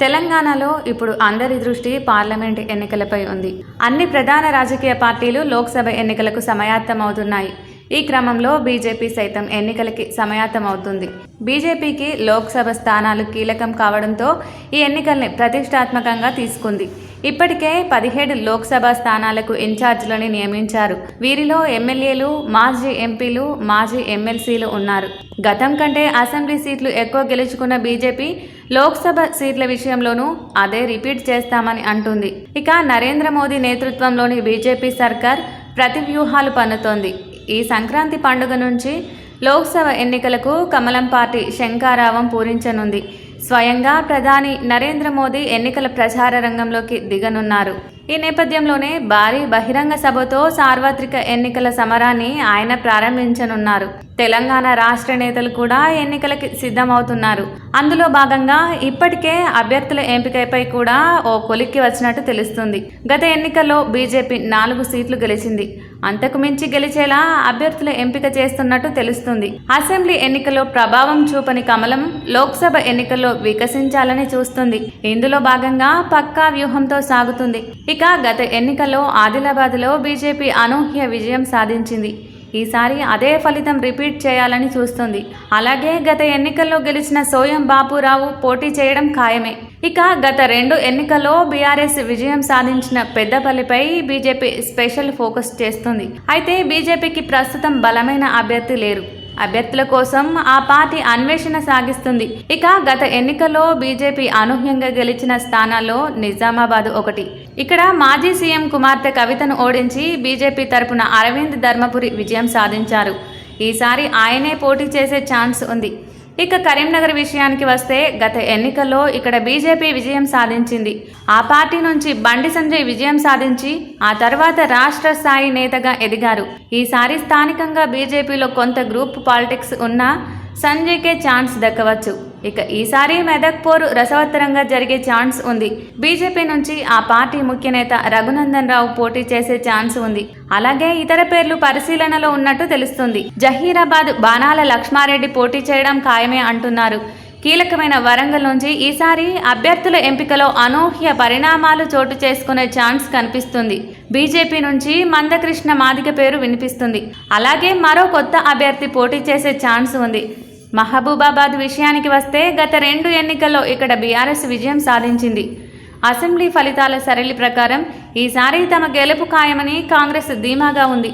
తెలంగాణలో ఇప్పుడు అందరి దృష్టి పార్లమెంట్ ఎన్నికలపై ఉంది. అన్ని ప్రధాన రాజకీయ పార్టీలు లోక్సభ ఎన్నికలకు సమాయత్తమవుతున్నాయి. ఈ క్రమంలో బీజేపీ సైతం ఎన్నికలకి సమాయత్తమవుతుంది. బీజేపీకి లోక్సభ స్థానాలు కీలకం కావడంతో ఈ ఎన్నికల్ని ప్రతిష్టాత్మకంగా తీసుకుంది. ఇప్పటికే పదిహేడు లోక్సభ స్థానాలకు ఇన్ఛార్జీలని నియమించారు. వీరిలో ఎమ్మెల్యేలు మాజీ ఎంపీలు మాజీ ఎమ్మెల్సీలు ఉన్నారు. గతం కంటే అసెంబ్లీ సీట్లు ఎక్కువ గెలుచుకున్న బీజేపీ లోక్సభ సీట్ల విషయంలోనూ అదే రిపీట్ చేస్తామని అంటుంది. ఇక నరేంద్ర మోదీ నేతృత్వంలోని బీజేపీ సర్కార్ ప్రతి వ్యూహాలు పన్నుతోంది. ఈ సంక్రాంతి పండుగ నుంచి లోక్సభ ఎన్నికలకు కమలం పార్టీ శంకారావం పూరించనుంది. స్వయంగా ప్రధాని నరేంద్ర మోదీ ఎన్నికల ప్రచార రంగంలోకి దిగనున్నారు. ఈ నేపథ్యంలోనే భారీ బహిరంగ సభతో సార్వత్రిక ఎన్నికల సమరాన్ని ఆయన ప్రారంభించనున్నారు. తెలంగాణ రాష్ట్ర నేతలు కూడా ఎన్నికలకి సిద్ధమవుతున్నారు. అందులో భాగంగా ఇప్పటికే అభ్యర్థుల ఎంపికపై కూడా ఓ కొలిక్కి వచ్చినట్టు తెలుస్తుంది. గత ఎన్నికల్లో బీజేపీ నాలుగు సీట్లు గెలిచింది. అంతకు మించి గెలిచేలా అభ్యర్థుల ఎంపిక చేస్తున్నట్టు తెలుస్తుంది. అసెంబ్లీ ఎన్నికల్లో ప్రభావం చూపని కమలం లోక్సభ ఎన్నికల్లో వికసించాలని చూస్తుంది. ఇందులో భాగంగా పక్కా వ్యూహంతో సాగుతుంది. ఇక గత ఎన్నికల్లో ఆదిలాబాద్లో బీజేపీ అనూహ్య విజయం సాధించింది. ఈసారి అదే ఫలితం రిపీట్ చేయాలని చూస్తుంది. అలాగే గత ఎన్నికల్లో గెలిచిన సోయం బాపురావు పోటీ చేయడం ఖాయమే. ఇక గత రెండు ఎన్నికల్లో బీఆర్ఎస్ విజయం సాధించిన పెద్దపల్లిపై బీజేపీ స్పెషల్ ఫోకస్ చేస్తుంది. అయితే బీజేపీకి ప్రస్తుతం బలమైన అభ్యర్థి లేరు. అభ్యర్థుల కోసం ఆ పార్టీ అన్వేషణ సాగిస్తుంది. ఇక గత ఎన్నికల్లో బీజేపీ అనూహ్యంగా గెలిచిన స్థానాల్లో నిజామాబాద్ ఒకటి. ఇక్కడ మాజీ సీఎం కుమార్తె కవితను ఓడించి బీజేపీ తరపున అరవింద్ ధర్మపురి విజయం సాధించారు. ఈసారి ఆయనే పోటీ చేసే ఛాన్స్ ఉంది. ఇక కరీంనగర్ విషయానికి వస్తే గత ఎన్నికల్లో ఇక్కడ బీజేపీ విజయం సాధించింది. ఆ పార్టీ నుంచి బండి సంజయ్ విజయం సాధించి ఆ తర్వాత రాష్ట్ర స్థాయి నేతగా ఎదిగారు. ఈసారి స్థానికంగా బీజేపీలో కొంత గ్రూప్ పాలిటిక్స్ ఉన్నా సంజయ్కే ఛాన్స్ దక్కవచ్చు. ఇక ఈసారి మెదక్ పోరు రసవత్తరంగా జరిగే ఛాన్స్ ఉంది. బీజేపీ నుంచి ఆ పార్టీ ముఖ్య నేత రఘునందన్ రావు పోటీ చేసే ఛాన్స్ ఉంది. అలాగే ఇతర పేర్లు పరిశీలనలో ఉన్నట్టు తెలుస్తుంది. జహీరాబాద్ బాణాల లక్ష్మారెడ్డి పోటీ చేయడం ఖాయమే అంటున్నారు. కీలకమైన వరంగల్ నుంచి ఈసారి అభ్యర్థుల ఎంపికలో అనూహ్య పరిణామాలు చోటు చేసుకునే ఛాన్స్ కనిపిస్తుంది. బీజేపీ నుంచి మందకృష్ణ మాదిక పేరు వినిపిస్తుంది. అలాగే మరో కొత్త అభ్యర్థి పోటీ చేసే ఛాన్స్ ఉంది. మహబూబాబాద్ విషయానికి వస్తే గత రెండు ఎన్నికల్లో ఇక్కడ బీఆర్ఎస్ విజయం సాధించింది. అసెంబ్లీ ఫలితాల సరళి ప్రకారం ఈసారి తమ గెలుపు ఖాయమని కాంగ్రెస్ ధీమాగా ఉంది.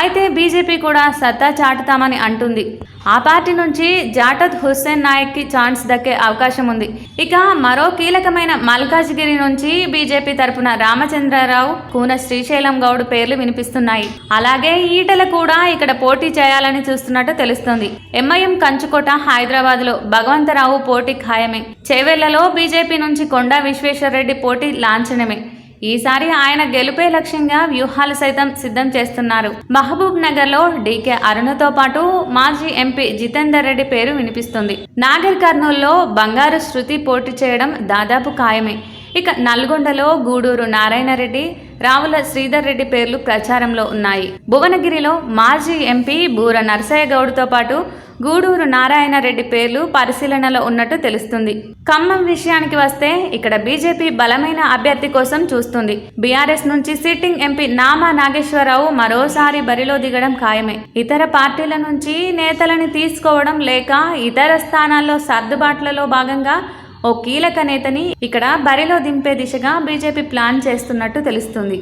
అయితే బీజేపీ కూడా సత్తా చాటుతామని అంటుంది. ఆ పార్టీ నుంచి జాటద్ హుస్సేన్ నాయక్కి ఛాన్స్ దక్కే అవకాశం ఉంది. ఇక మరో కీలకమైన మల్కాజ్గిరి నుంచి బీజేపీ తరపున రామచంద్రరావు కూన శ్రీశైలం గౌడ్ పేర్లు వినిపిస్తున్నాయి. అలాగే ఈటల కూడా ఇక్కడ పోటీ చేయాలని చూస్తున్నట్టు తెలుస్తుంది. ఎంఐఎం కంచుకోట హైదరాబాద్లో భగవంతరావు పోటీ ఖాయమే. చేవెళ్ళలో బీజేపీ నుంచి కొండా విశ్వేశ్వరరెడ్డి పోటీ లాంఛనమే. ఈసారి ఆయన గెలుపే లక్ష్యంగా వ్యూహాలు సైతం సిద్ధం చేస్తున్నారు. మహబూబ్ నగర్లో డీకే అరుణతో పాటు మాజీ ఎంపీ జితేందర్ రెడ్డి పేరు వినిపిస్తుంది. నాగర్ కర్నూల్లో బంగారు శృతి పోటీ చేయడం దాదాపు ఖాయమే. ఇక నల్గొండలో గూడూరు నారాయణరెడ్డి రావుల శ్రీధర్ రెడ్డి పేర్లు ప్రచారంలో ఉన్నాయి. భువనగిరిలో మాజీ ఎంపీ బూర నరసయ్య గౌడ్తో పాటు గూడూరు నారాయణ రెడ్డి పేర్లు పరిశీలనలో ఉన్నట్టు తెలుస్తుంది. ఖమ్మం విషయానికి వస్తే ఇక్కడ బీజేపీ బలమైన అభ్యర్థి కోసం చూస్తుంది. బీఆర్ఎస్ నుంచి సిట్టింగ్ ఎంపీ నామా నాగేశ్వరరావు మరోసారి బరిలో దిగడం ఖాయమే. ఇతర పార్టీల నుంచి నేతలని తీసుకోవడం లేక ఇతర స్థానాల్లో సర్దుబాట్లలో భాగంగా ఓ కీలక నేతని ఇక్కడ బరిలో దింపే దిశగా బీజేపీ ప్లాన్ చేస్తున్నట్టు తెలుస్తుంది.